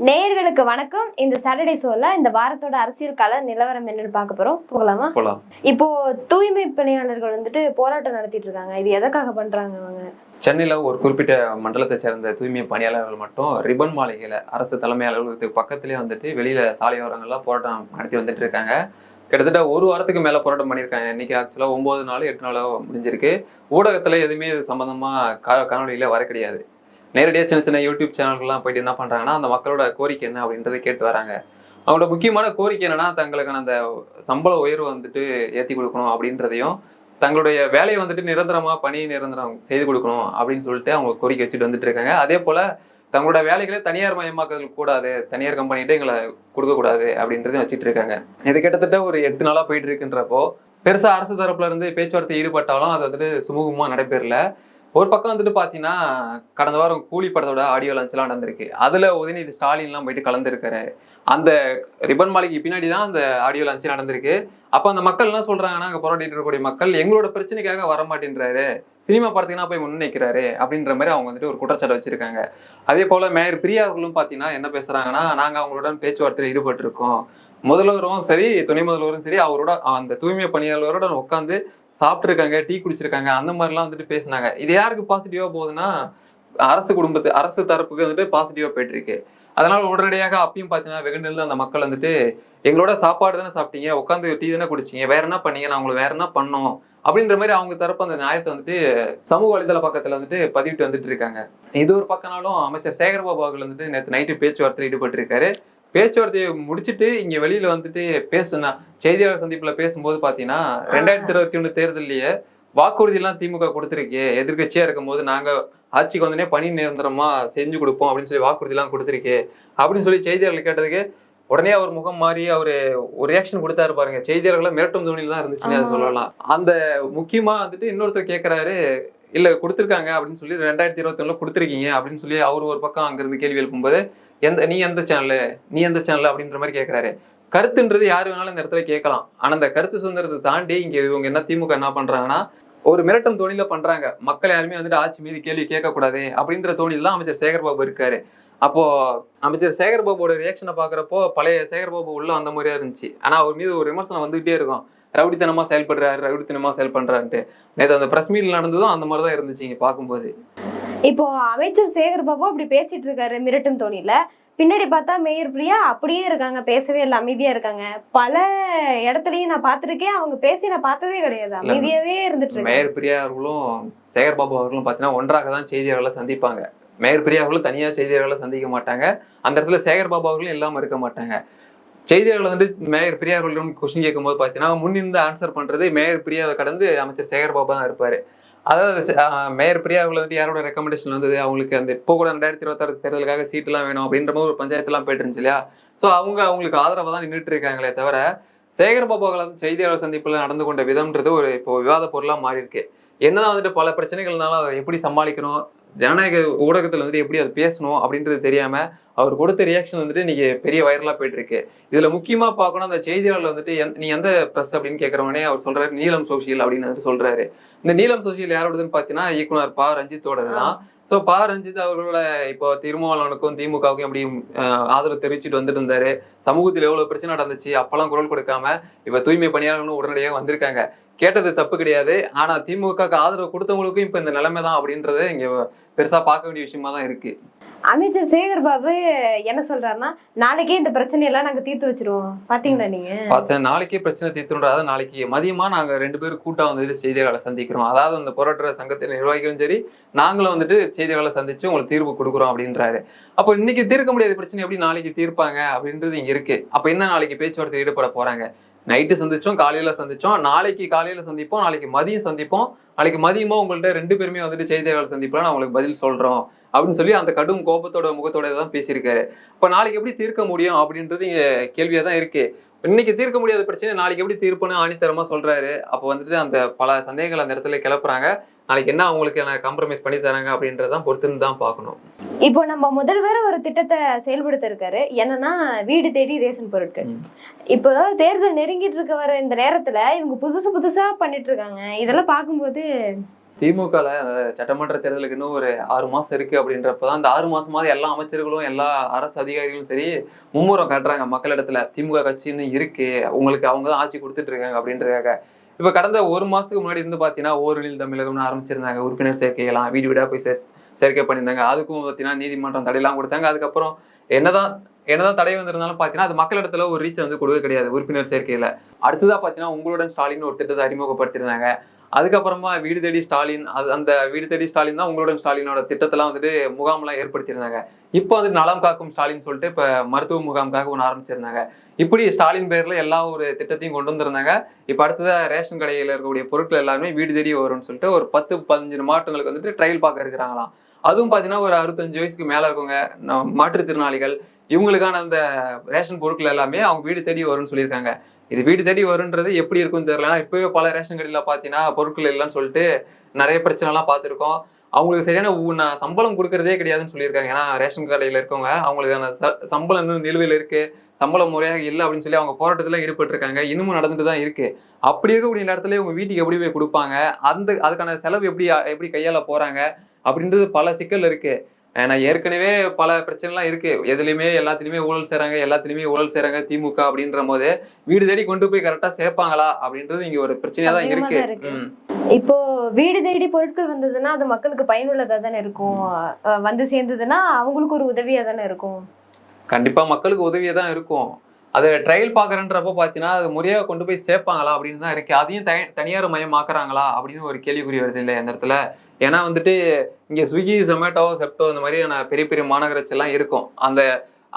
நேயர்களுக்கு வணக்கம். இந்த சாட்டர்டே ஷோல இந்த வாரத்தோட அரசியல் கால நிலவரம் என்னன்னு பார்க்க போறோம். போகலாமா? போலாம். இப்போ தூய்மை பணியாளர்கள் வந்துட்டு போராட்டம் நடத்திட்டு இருக்காங்க. இது எதற்காக பண்றாங்க அவங்க சென்னையில ஒரு குறிப்பிட்ட மண்டலத்தை சேர்ந்த தூய்மை பணியாளர்கள் மட்டும் ரிப்பன் மாளிகையில அரசு தலைமை அலுவலகத்துக்கு பக்கத்துலயே வந்துட்டு வெளியில சாலையோரங்கள்ல போராட்டம் நடத்தி வந்துட்டு இருக்காங்க. கிட்டத்தட்ட ஒரு வாரத்துக்கு மேல போராட்டம் பண்ணியிருக்காங்க. இன்னைக்கு ஆக்சுவலா ஒன்பது நாள் எட்டு நாளோ முடிஞ்சிருக்கு. ஊடகத்துல எதுவுமே இது சம்பந்தமா கா- காணொலியில வர கிடையாது. நேரடியாக சின்ன சின்ன யூடியூப் சேனல்கள்லாம் போயிட்டு என்ன பண்ணுறாங்கன்னா அந்த மக்களோட கோரிக்கை என்ன அப்படின்றத கேட்டு வராங்க. அவங்களோட முக்கியமான கோரிக்கை என்னன்னா தங்களுக்கான அந்த சம்பள உயர்வு வந்துட்டு ஏத்தி கொடுக்கணும் அப்படின்றதையும் தங்களுடைய வேலையை வந்துட்டு நிரந்தரமா பணி நிரந்தரம் செய்து கொடுக்கணும் அப்படின்னு சொல்லிட்டு அவங்க கோரிக்கை வச்சுட்டு வந்துட்டு இருக்காங்க. அதே போல தங்களோட வேலைகளை தனியார் மயமாக்குதல் கூடாது தனியார் கம்பெனிகிட்ட எங்களை கொடுக்கக்கூடாது அப்படின்றதையும் வச்சுட்டு இருக்காங்க. இது கிட்டத்தட்ட ஒரு எட்டு நாளா போயிட்டு இருக்குன்றப்போ பெருசா அரசு தரப்புல இருந்து பேச்சுவார்த்தை ஈடுபட்டாலும் அது வந்துட்டு சுமூகமா நடைபெறல. ஒரு பக்கம் வந்துட்டு பார்த்தீங்கன்னா கடந்த வாரம் கூலி படத்தோட ஆடியோ லான்ச்லாம் நடந்திருக்கு. அதில் உதயநிதி ஸ்டாலின்லாம் போயிட்டு கலந்துருக்காரு. அந்த ரிப்பன் மாளிகைக்கு பின்னாடி தான் அந்த ஆடியோ லான்ச் நடந்திருக்கு. அப்போ அந்த மக்கள் என்ன சொல்கிறாங்கன்னா அங்கே போராடிட்டு இருக்கக்கூடிய மக்கள் எங்களோட பிரச்சனைக்காக வர மாட்டேன்றாரு சினிமா பார்த்தீங்கன்னா போய் முன்னிக்கிறாரு அப்படின்ற மாதிரி அவங்க வந்துட்டு ஒரு குற்றச்சாட்டு வச்சிருக்காங்க. அதே போல மேயர் பிரியா அவர்களும் பார்த்தீங்கன்னா என்ன பேசுறாங்கன்னா நாங்கள் அவங்களுடன் பேச்சுவார்த்தையில் ஈடுபட்டிருக்கோம். முதல்வரும் சரி துணை முதல்வரும் சரி அவரோட அந்த தூய்மை பணியாளரோட உட்காந்து சாப்பிட்ருக்காங்க டீ குடிச்சிருக்காங்க அந்த மாதிரிலாம் வந்துட்டு பேசுனாங்க. இது யாருக்கு பாசிட்டிவாக போகுதுன்னா அரசு குடும்பத்து அரசு தரப்புக்கு வந்துட்டு பாசிட்டிவாக போயிட்டு இருக்கு அதனால உடனடியாக அப்பயும் பார்த்தீங்கன்னா வெகுண்டில் அந்த மக்கள் வந்துட்டு எங்களோட சாப்பாடு தானே சாப்பிட்டீங்க உட்காந்து டீ தானே குடிச்சீங்க வேற என்ன பண்ணீங்க நான் உங்களை வேற என்ன பண்ணோம்? அப்படின்ற மாதிரி அவங்க தரப்பு அந்த நியாயத்தை வந்துட்டு சமூக வலைதள பக்கத்தில் வந்துட்டு பதிவிட்டு வந்துட்டு இருக்காங்க. இது ஒரு பக்கம்னாலும் அமைச்சர் சேகர்பாபு அவர்கள் வந்துட்டு நேற்று நைட்டு பேச்சுவார்த்தையில் ஈடுபட்டு இருக்காரு பேச்சுவார்த்தையை முடிச்சிட்டு இங்க வெளியில வந்துட்டு பேசுனா செய்தியாளர் சந்திப்புல பேசும்போது பாத்தீங்கன்னா ரெண்டாயிரத்தி இருபத்தி ஒண்ணு தேர்தலையே வாக்குறுதி எல்லாம் திமுக கொடுத்துருக்கே. எதிர்க்கட்சியா இருக்கும்போது நாங்க ஆட்சிக்கு வந்தனே பணி நிரந்தரமா செஞ்சு கொடுப்போம் அப்படின்னு சொல்லி வாக்குறுதி எல்லாம் கொடுத்துருக்கே. அப்படின்னு சொல்லி செய்தியாளர்கள் கேட்டதுக்கு உடனே அவர் முகம் மாறி அவரு ஒரு ரியாக்ஷன் கொடுத்தாரு பாருங்க. செய்தியாளர்களை மிரட்டும் தோணியில் தான் இருந்துச்சுன்னு அதை. சொல்லலாம். அந்த முக்கியமா வந்துட்டு இன்னொருத்தர் கேக்குறாரு இல்ல கொடுத்துருக்காங்க அப்படின்னு சொல்லி ரெண்டாயிரத்தி இருபத்தி ஒண்ணுல கொடுத்துருக்கீங்க அப்படின்னு சொல்லி அவர் ஒரு பக்கம் அங்கிருந்து கேள்வி எழுப்பும்போது எந்த நீ எந்த சேனலு நீ எந்த சேனல் அப்படின்ற மாதிரி கேட்குறாரு கருத்துன்றது யாரு வேணாலும் இந்த இடத்துல கேட்கலாம். ஆனால் அந்த கருத்து சுதந்திரத்தை தாண்டி இங்கே இவங்க என்ன திமுக என்ன பண்றாங்கன்னா ஒரு மிரட்டும் தோணியில பண்றாங்க. மக்கள் யாருமே வந்துட்டு ஆட்சி மீது கேள்வி கேட்கக்கூடாது அப்படின்ற தோணியில் தான் அமைச்சர் சேகர்பாபு இருக்காரு. அப்போ அமைச்சர் சேகர்பாபுவோட ரியாக்ஷனை பார்க்குறப்போ பழைய சேகர்பாபு உள்ள அந்த மாதிரியா இருந்துச்சு. ஆனால் அவர் மீது ஒரு விமர்சனம் வந்துகிட்டே இருக்கும். ரவுடித்தனமா செயல்படுறாரு ரவுடித்தனமா செயல்படுறான்ட்டு நேற்று அந்த பிரஸ் மீட் நடந்ததும் அந்த மாதிரி தான் இருந்துச்சு இங்கே பார்க்கும்போது இப்போ அமைச்சர் சேகர் பாபு அப்படி பேசிட்டு இருக்காரு மிரட்டும் தோணியில. பின்னாடி பார்த்தா மேயர் பிரியா அப்படியே இருக்காங்க பேசவே இல்லை அமைதியா இருக்காங்க. பல இடத்துலயும் நான் பார்த்திருக்கேன் அவங்க பேசி நான் பார்த்ததே கிடையாது. அமைதியாவே இருந்துட்டு மேயர் பிரியா அவர்களும் சேகர்பாபு அவர்களும் பார்த்தீங்கன்னா ஒன்றாக தான் செய்தியாளர்களை சந்திப்பாங்க. மேயர் பிரியா அவர்களும் தனியா செய்தியாளர்களை சந்திக்க மாட்டாங்க. அந்த இடத்துல சேகர்பாபு அவர்களும் இல்லாம இருக்க மாட்டாங்க. செய்தியாளர்கள் வந்து மேயர் பிரியா அவர்களிடம் கொஸ்டின் கேட்கும்போது பார்த்தீங்கன்னா முன்னிருந்து ஆன்சர் பண்றது மேயர் பிரியாவை கடந்து அமைச்சர் சேகர்பாபு தான் இருப்பாரு. அதாவது மேயர் பிரியா அவங்களை வந்து யாரோட ரெக்கமெண்டேஷன் வந்தது? அவங்களுக்கு அந்த இப்போ கூட ரெண்டாயிரத்தி இருபத்தாறு தேர்தலுக்காக சீட்டுலாம் வேணும் அப்படின்ற மாதிரி ஒரு பஞ்சாயத்துலாம் போயிட்டு இருந்துச்சு இல்லையா? ஸோ அவங்க அவங்களுக்கு ஆதரவாக தான் நின்றுட்டு இருக்காங்களே தவிர சேகர் அவர்கள் வந்து செய்தியாளர் சந்திப்பில் நடந்து கொண்ட விதம்ன்றது ஒரு இப்போ விவாத பொருளாக மாறி இருக்கு என்னதான் வந்துட்டு பல பிரச்சனைகள்னாலும் அதை எப்படி சமாளிக்கணும்? ஜனநாயக ஊடகத்துல வந்துட்டு எப்படி அதை பேசணும் அப்படின்றது தெரியாம அவர் கொடுத்த ரியாக்ஷன் வந்துட்டு இன்னைக்கு பெரிய வைரலா போயிட்டு இருக்கு இதுல முக்கியமா பார்க்கணும் அந்த செய்தியாளர் வந்துட்டு நீ எந்த பிரஸ் அப்படின்னு கேட்கறவனே அவர் சொல்றாரு நீலம் சோசியல் அப்படின்னு வந்துட்டு சொல்றாரு. இந்த நீலம் சோசியல் யாரோடதுன்னு பாத்தீங்கன்னா இயக்குனர் பா. ரஞ்சித்தோடது தான். ஸோ பா. ரஞ்சித் அவர்களோட இப்போ திருமாவளவனுக்கும் திமுகவுக்கும் எப்படி ஆதரவு தெரிவிச்சுட்டு வந்துட்டு இருந்தாரு. சமூகத்தில் எவ்வளவு பிரச்சனை நடந்துச்சு அப்பெல்லாம் குரல் கொடுக்காம இப்ப தூய்மை பணியாளர்களும் உடனடியாக வந்திருக்காங்க. கேட்டது தப்பு கிடையாது. ஆனா திமுகவுக்கு ஆதரவு கொடுத்தவங்களுக்கும் இப்ப இந்த நிலைமை தான் அப்படின்றது இங்க பெருசா பார்க்க வேண்டிய விஷயமா தான் இருக்கு. அமைச்சர் சேகர் பாபு என்ன சொல்றாருன்னா நாளைக்கே இந்த பிரச்சனையெல்லாம் நாங்க தீர்த்து வச்சிருவோம். பாத்தீங்களா நீங்க? பார்த்தேன். நாளைக்கே பிரச்சனை தீர்த்துன்றாத நாளைக்கு. மதியமா நாங்க ரெண்டு பேரும் கூட்டம் வந்துட்டு செய்தியாளரை சந்திக்கிறோம். அதாவது அந்த போராட்ட சங்கத்தின் நிர்வாகிகளும் சரி நாங்களும் வந்துட்டு செய்தியாளரை சந்திச்சு உங்களுக்கு தீர்வு கொடுக்குறோம் அப்படின்றாரு. அப்போ இன்னைக்கு தீர்க்க முடியாத பிரச்சனை எப்படி நாளைக்கு தீர்ப்பாங்க அப்படின்றது இங்க இருக்கு. அப்ப என்ன நாளைக்கு பேச்சுவார்த்தை ஈடுபட போறாங்க? நைட்டு சந்திச்சோம் காலையில சந்திச்சோம் நாளைக்கு காலையில சந்திப்போம் நாளைக்கு மதியம் சந்திப்போம். நாளைக்கு மதியமா உங்கள்ட்ட ரெண்டு பேருமே வந்துட்டு செய்தியாளர் சந்திப்புல நான் உங்களுக்கு பதில் சொல்றோம். அப்படின்னு சொல்லி அந்த கடும் கோபத்தோட முகத்தோட தான் பேசியிருக்காரு. இப்ப நாளைக்கு எப்படி தீர்க்க முடியும் அப்படின்றது இங்க கேள்வியா தான் இருக்கு. இன்னைக்கு தீர்க்க முடியாத பிரச்சனை நாளைக்கு எப்படி தீர்ப்புன்னு ஆணித்தரமா சொல்றாரு. அப்போ வந்துட்டு அந்த பல சந்தேகங்கள் அந்த இடத்துல கிளப்புறாங்க. நாளைக்கு என்ன அவங்களுக்கு காம்ப்ரமைஸ் பண்ணி தராங்க அப்படின்றதான் பொறுத்துன்னு தான் பார்க்கணும். இப்போ நம்ம முதல்வர் ஒரு திட்டத்தை செயல்படுத்த இருக்காரு என்னன்னா வீடு தேடி ரேஷன் பொருட்கள். இப்போ தேர்தல் நெருங்கிட்டு இருக்க வர இந்த நேரத்துல இவங்க புதுசு புதுசா பண்ணிட்டு இருக்காங்க. இதெல்லாம் பார்க்கும்போது திமுகல சட்டமன்ற தேர்தலுக்கு இன்னும் ஒரு ஆறு மாசம் இருக்கு அப்படின்றப்பதான் அந்த ஆறு மாசமாவது எல்லா அமைச்சர்களும் எல்லா அரசு அதிகாரிகளும் சரி மும்முரம் காட்டுறாங்க மக்களிடத்துல. திமுக கட்சி இன்னும் இருக்கு உங்களுக்கு அவங்க தான் ஆட்சி கொடுத்துட்டு இருக்காங்க அப்படின்றதுக்காக. இப்ப கடந்த ஒரு மாசத்துக்கு முன்னாடி இருந்து பாத்தீங்கன்னா ஓரில் தமிழகம்னு ஆரம்பிச்சிருந்தாங்க உறுப்பினர் சேர்க்கையெல்லாம். வீடு வீடா போய் சேர் சேர்க்கை பண்ணியிருந்தாங்க. அதுக்கும் பார்த்தீங்கன்னா நீதிமன்றம் தடையெல்லாம் கொடுத்தாங்க. அதுக்கப்புறம் என்னதான் என்னதான் தடை வந்திருந்தாலும் பார்த்தீங்கன்னா அது மக்களிடத்துல ஒரு ரீச் வந்து கொடுக்க கிடையாது உறுப்பினர் சேர்க்கையில. அடுத்ததாக பார்த்தீங்கன்னா உங்களுடன் ஸ்டாலின் ஒரு திட்டத்தை அறிமுகப்படுத்தியிருந்தாங்க. அதுக்கப்புறமா வீடு தேடி ஸ்டாலின் அது அந்த வீடு தேடி ஸ்டாலின் தான் உங்களுடன் ஸ்டாலினோட திட்டத்தெல்லாம் வந்துட்டு முகாம்லாம் ஏற்படுத்தியிருந்தாங்க. இப்போ வந்து நலம் காக்கும் ஸ்டாலின் சொல்லிட்டு இப்போ மருத்துவ முகாமுக்காக ஒன்று ஆரம்பிச்சிருந்தாங்க. இப்படி ஸ்டாலின் பேரில் எல்லா ஒரு திட்டத்தையும் கொண்டு வந்திருந்தாங்க. இப்போ அடுத்ததாக ரேஷன் கடையில் இருக்கக்கூடிய பொருட்கள் எல்லாருமே வீடு தேடி வரும்னு சொல்லிட்டு ஒரு பத்து பதினஞ்சு மாவட்டங்களுக்கு வந்துட்டு ட்ரையல் பார்க்க இருக்கிறாங்களாம். அதுவும் பாத்தீங்கன்னா ஒரு அறுபத்தஞ்சு வயசுக்கு மேல இருக்கவங்க ந- மாற்றுத்திறனாளிகள் இவங்களுக்கான அந்த ரேஷன் பொருட்கள் எல்லாமே அவங்க வீடு தேடி வரும்னு சொல்லியிருக்காங்க. இது வீடு தேடி வரும்ன்றது எப்படி இருக்கும்னு தெரியல. ஏன்னா இப்பவே பல ரேஷன் கடையில பாத்தீங்கன்னா பொருட்கள் இல்லைன்னு சொல்லிட்டு நிறைய பிரச்சனை எல்லாம் அவங்களுக்கு சரியான நான் சம்பளம் கொடுக்கறதே கிடையாதுன்னு சொல்லியிருக்காங்க. ஏன்னா ரேஷன் கடையில இருக்கவங்க அவங்களுக்கான ச- சம்பளம் இன்னும் நிலுவையில் இருக்கு. சம்பளம் முறையாக இல்லை அப்படின்னு சொல்லி அவங்க போராட்டத்தில் ஈடுபட்டு இருக்காங்க இன்னமும் நடந்துட்டு தான் இருக்கு. அப்படி இருக்கக்கூடிய நேரத்தில் இவங்க வீட்டுக்கு எப்படி போய் கொடுப்பாங்க? அந்த அதுக்கான செலவு எப்படி எப்படி கையாள போறாங்க? அப்படின்றது பல சிக்கல் இருக்கு. ஏன்னா ஏற்கனவே பல பிரச்சனைலாம் இருக்கு. எதுலையுமே எல்லாத்துலயுமே ஊழல் செய்றாங்க எல்லாத்துலயுமே ஊழல் செய்றாங்க திமுக அப்படின்ற போது வீடு தேடி கொண்டு போய் கரெக்டா சேர்ப்பாங்களா அப்படின்றது இங்க ஒரு பிரச்சனையா தான் இருக்கு. இப்போ வீடு தேடி பொருட்கள் வந்ததுன்னா அது மக்களுக்கு பயனுள்ளதா தானே இருக்கும்? வந்து சேர்ந்ததுன்னா அவங்களுக்கு ஒரு உதவியா தானே இருக்கும்? கண்டிப்பா மக்களுக்கு உதவியா தான் இருக்கும். அது ட்ரையல் பாக்குறன்றப்ப பாத்தீங்கன்னா அது முறையாக கொண்டு போய் சேர்ப்பாங்களா அப்படின்னு தான் இருக்கு. அதையும் தனி தனியார் மயமாக்குறாங்களா அப்படின்னு ஒரு கேள்விக்குறி வருது இல்லை அந்த இடத்துல? ஏன்னா வந்துட்டு இங்கே ஸ்விக்கி ஜொமேட்டோ செப்டோ இந்த மாதிரியான பெரிய பெரிய மாநகராட்சி எல்லாம் இருக்கும். அந்த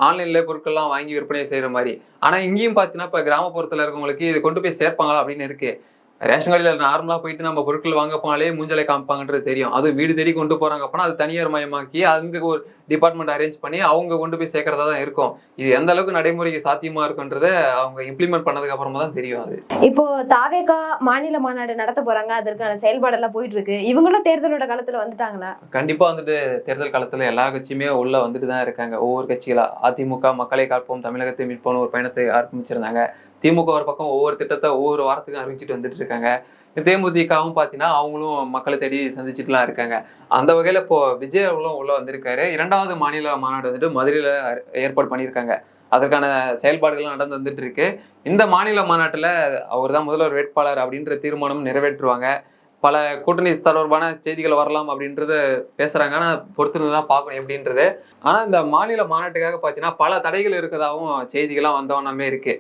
ஆன்லைன்ல பொருட்கள்லாம் வாங்கி விற்பனை செய்கிற மாதிரி. ஆனால் இங்கேயும் பார்த்தீங்கன்னா இப்போ கிராமப்புறத்தில் இருக்கவங்களுக்கு இது கொண்டு போய் சேர்ப்பாங்களா அப்படின்னு இருக்குது ரேஷன் கடையில் நார்மலா போயிட்டு நம்ம பொருட்கள் வாங்க போனாலே மூஞ்சலை காமிப்பாங்கன்றது தெரியும். அது வீடு தேடி கொண்டு போறாங்க அப்படின்னா அது தனியார் மயமாக்கி அங்க ஒரு டிபார்ட்மெண்ட் அரேஞ்ச் பண்ணி அவங்க கொண்டு போய் சேர்க்கறதா தான் இருக்கும். இது எந்த அளவுக்கு நடைமுறைக்கு சாத்தியமா இருக்குன்றத அவங்க இம்ப்ளிமெண்ட் பண்ணதுக்கு அப்புறமா தான் தெரியும் அது. இப்போ தாவேகா மாநில மாநாடு நடத்த போறாங்க அதற்கான செயல்பாடெல்லாம் போயிட்டு இருக்கு இவங்களும் தேர்தலோட காலத்துல வந்துட்டாங்களா? கண்டிப்பா வந்துட்டு தேர்தல் காலத்துல எல்லா கட்சியுமே உள்ள வந்துட்டு தான் இருக்காங்க. ஒவ்வொரு கட்சிகளா அதிமுக மக்களை காப்போம் தமிழகத்தை மீட்போம் ஒரு பயணத்தை ஆரம்பிச்சிருந்தாங்க. திமுக ஒரு பக்கம் ஒவ்வொரு திட்டத்தை ஒவ்வொரு வாரத்துக்கும் அறிவிச்சிட்டு வந்துட்டு இருக்காங்க. தேமுதிகவும் பார்த்தீங்கன்னா அவங்களும் மக்களை தேடி சந்திச்சுட்டுலாம் இருக்காங்க. அந்த வகையில் இப்போ விஜய் அவர்களும் உள்ள வந்திருக்காரு. இரண்டாவது மாநில மாநாடு வந்துட்டு மதுரையில் ஏற்பாடு பண்ணியிருக்காங்க. அதற்கான செயல்பாடுகள் நடந்து வந்துட்டு இருக்கு. இந்த மாநில மாநாட்டில் அவர் தான் முதல்வர் வேட்பாளர் அப்படின்ற தீர்மானம் நிறைவேற்றுவாங்க. பல கூட்டணி தொடர்பான செய்திகள் வரலாம் அப்படின்றத பேசுறாங்க. ஆனால் பொறுத்திருந்து தான் பார்க்கணும் எப்படின்றது. ஆனால் இந்த மாநில மாநாட்டுக்காக பார்த்தீங்கன்னா பல தடைகள் இருக்கதாகவும் செய்திகள்லாம் வந்தவண்ணமே இருக்கு.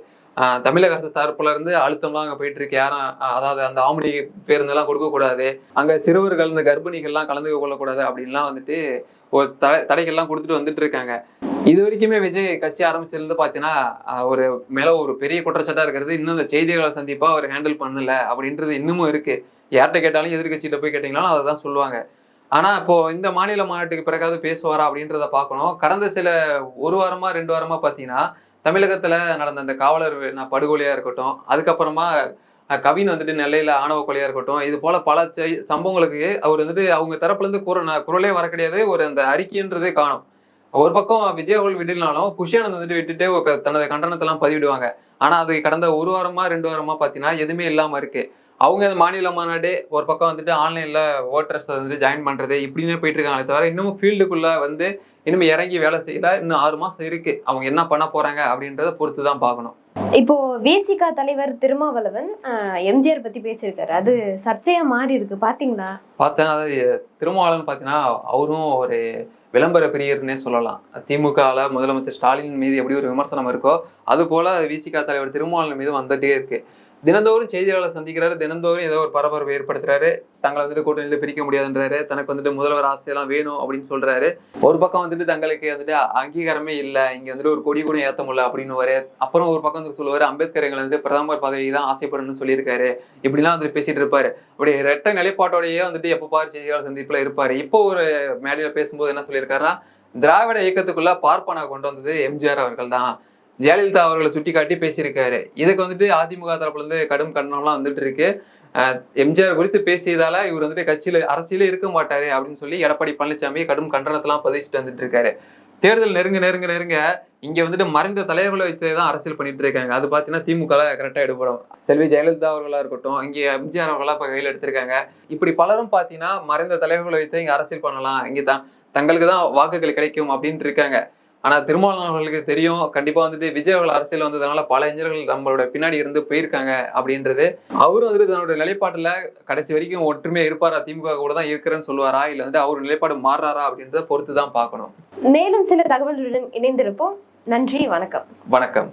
தமிழக அரசு தரப்புல இருந்து அழுத்தம்லாம் அங்கே போயிட்டு இருக்கு. யாரும் அதாவது அந்த ஆம்பளை பேருந்தெல்லாம் கொடுக்க கூடாது. அங்க சிறுவர்கள் இந்த கர்ப்பிணிகள்லாம் கலந்துக்க கொள்ளக்கூடாது அப்படின்லாம் வந்துட்டு ஒரு தடை தடைகள்லாம் கொடுத்துட்டு வந்துட்டு இருக்காங்க. இது வரைக்குமே விஜய் கட்சி ஆரம்பிச்சிருந்து பார்த்தீங்கன்னா ஒரு மேல ஒரு பெரிய குற்றச்சாட்டா இருக்கிறது. இன்னும் இந்த செய்திகளை சந்திப்பா அவர் ஹேண்டில் பண்ணல அப்படின்றது இன்னமும் இருக்கு. யார்கிட்ட கேட்டாலும் எதிர்கட்சிகிட்ட போய் கேட்டீங்களாலும் அதை தான் சொல்லுவாங்க. ஆனா இப்போ இந்த மாநில மாநாட்டுக்கு பிறகாவது பேசுவாரா அப்படின்றத பார்க்கணும். கடந்த சில ஒரு வாரமா ரெண்டு வாரமா பார்த்தீங்கன்னா தமிழகத்தில் நடந்த அந்த காவலர் படுகொலையாக இருக்கட்டும் அதுக்கப்புறமா கவின் வந்துட்டு நெல்லையில் ஆணவ கொலையாக இருக்கட்டும் இது போல பல சம்பவங்களுக்கு அவர் வந்துட்டு அவங்க தரப்புலேருந்து குர ந- குரலே வர கிடையாது ஒரு அந்த அறிக்கைன்றதே காணும். ஒரு பக்கம் விஜய் அவர்கள் விடலாலும் புஷியானந்த் வந்துட்டு விட்டுட்டு தனது கண்டனத்தெல்லாம் பதிவிடுவாங்க. ஆனால் அது கடந்த ஒரு வாரமா ரெண்டு வாரமா பார்த்தீங்கன்னா எதுவுமே இல்லாமல் இருக்கு. அவங்க அந்த மாநில மாநாடு ஒரு பக்கம் வந்துட்டு ஆன்லைனில் ஓட்டர்ஸ் வந்துட்டு ஜாயின் பண்ணுறது இப்படின்னு போயிட்டு இருக்காங்களே தவிர இன்னமும் ஃபீல்டுக்குள்ளே வந்து இன்னும் இறங்கி வேலை செய்யல இன்னும் ஆறு மாசம் இருக்கு. அவங்க என்ன பண்ண போறாங்க அப்படின்றத பொறுத்து தான் பார்க்கணும். இப்போ விசிகா தலைவர் திருமாவளவன் எம்ஜிஆர் பத்தி பேசியிருக்காரு. அது சர்ச்சையா மாறி இருக்கு. பாத்தீங்களா? பார்த்தேன். அதாவது திருமாவளவன் பார்த்தீங்கன்னா அவரும் ஒரு விளம்பர பிரியர்னே சொல்லலாம். திமுகவில் முதலமைச்சர் ஸ்டாலின் மீது எப்படி ஒரு விமர்சனம் இருக்கோ அது போல விசிகா தலைவர் திருமாவளவன் மீது வந்துட்டே இருக்கு. தினந்தோறும் செய்தியாளர் சந்திக்கிறாரு. தினந்தோறும் ஏதோ ஒரு பரபரப்பு ஏற்படுத்துறாரு. தங்களை வந்துட்டு கூட்டணியில பிரிக்க முடியாதுன்றாரு. தனக்கு வந்துட்டு முதல்வர் ஆசையெல்லாம் வேணும் அப்படின்னு சொல்றாரு. ஒரு பக்கம் வந்துட்டு தங்களுக்கு வந்துட்டு அங்கீகாரமே இல்லை. இங்க வந்துட்டு ஒரு கொடி கூட ஏத்த முடியல அப்படின்னு வர அப்புறம் ஒரு பக்கம் வந்து சொல்லுவாரு அம்பேத்கர் எங்களை வந்து பிரதமர் பதவி தான் ஆசைப்படணும்னு சொல்லியிருக்காரு. இப்படிலாம் வந்துட்டு பேசிட்டு இருப்பாரு. அப்படி ரெட்ட நிலைப்பாட்டோடயே வந்துட்டு எப்ப பாரு செய்தியாளர் சந்திப்புல இருப்பாரு. இப்போ ஒரு மேடையில பேசும்போது என்ன சொல்லியிருக்காருன்னா திராவிட இயக்கத்துக்குள்ள பார்ப்பனா கொண்டு வந்தது எம்ஜிஆர் அவர்கள் தான் ஜெயலலிதா அவர்களை சுட்டி காட்டி பேசியிருக்காரு. இதுக்கு வந்துட்டு அதிமுக தரப்புலேருந்து கடும் கண்டனம்லாம் வந்துட்டு இருக்கு. எம்ஜிஆர் குறித்து பேசியதால இவர் வந்துட்டு கட்சியில அரசியல இருக்க மாட்டாரு அப்படின்னு சொல்லி எடப்பாடி பழனிசாமி கடும் கண்டனத்தெல்லாம் பதிச்சுட்டு வந்துட்டு இருக்காரு. தேர்தல் நெருங்க நெருங்க நெருங்க இங்க வந்துட்டு மறைந்த தலைவர்களை வைத்து தான் அரசியல் பண்ணிட்டு இருக்காங்க. அது பாத்தீங்கன்னா திமுக கரெக்டா எடுபடும். செல்வி ஜெயலலிதா அவர்களா இருக்கட்டும் இங்க எம்ஜிஆர் அவர்களா இப்ப கையில் எடுத்திருக்காங்க. இப்படி பலரும் பாத்தீங்கன்னா மறைந்த தலைவர்களை வைத்து இங்க அரசியல் பண்ணலாம். இங்க தான் தங்களுக்கு தான் வாக்குகள் கிடைக்கும் அப்படின்ட்டு இருக்காங்க. ஆனா திருமாவளவன் அவர்களுக்கு தெரியும். கண்டிப்பா வந்துட்டு விஜய் அவர்கள் அரசியல் வந்ததுனால பல இளைஞர்கள் நம்மளோட பின்னாடி இருந்து போயிருக்காங்க அப்படின்றது. அவரும் வந்துட்டு தன்னோட நிலைப்பாட்டுல கடைசி வரைக்கும் ஒற்றுமையா இருப்பாரா? திமுக கூட தான் இருக்கிறேன்னு சொல்லுவாரா? இல்ல வந்து அவர் நிலைப்பாடு மாறுறாரா? அப்படின்றத பொறுத்து தான் பார்க்கணும். மேலும் சில தகவல்களுடன் இணைந்திருப்போம். நன்றி வணக்கம். வணக்கம்.